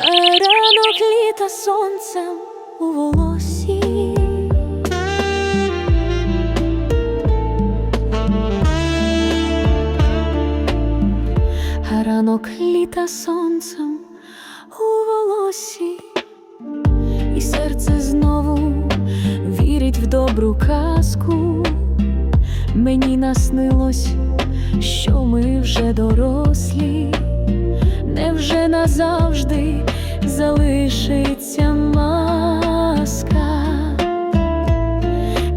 ранок літа сонцем у волосі. Ранок літа сонцем у волосі, і серце знову вірить в добру казку. Мені наснилось, що ми вже дорослі, невже назавжди залишиться маска?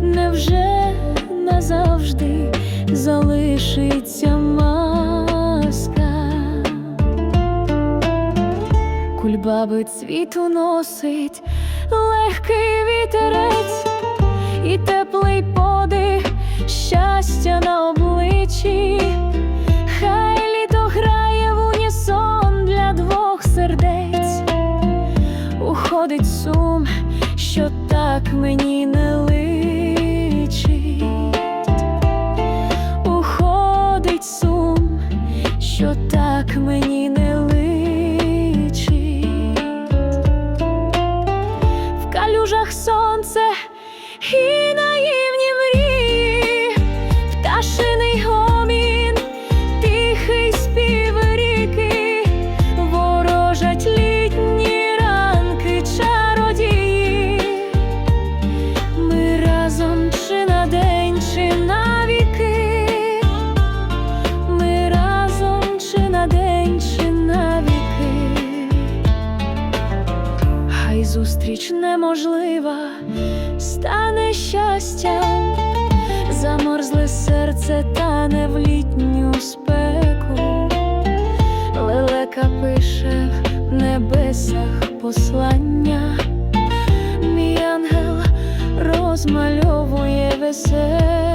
Невже назавжди залишиться маска? Кульбаби цвіту носить легкий вітерець і теплий сердець. Уходить сум, що так мені не личить. Уходить сум, що так мені Хай зустріч неможлива, стане щастям, заморзле серце тане в літню спеку, лелека пише в небесах послання, мій ангел розмальовує веселку,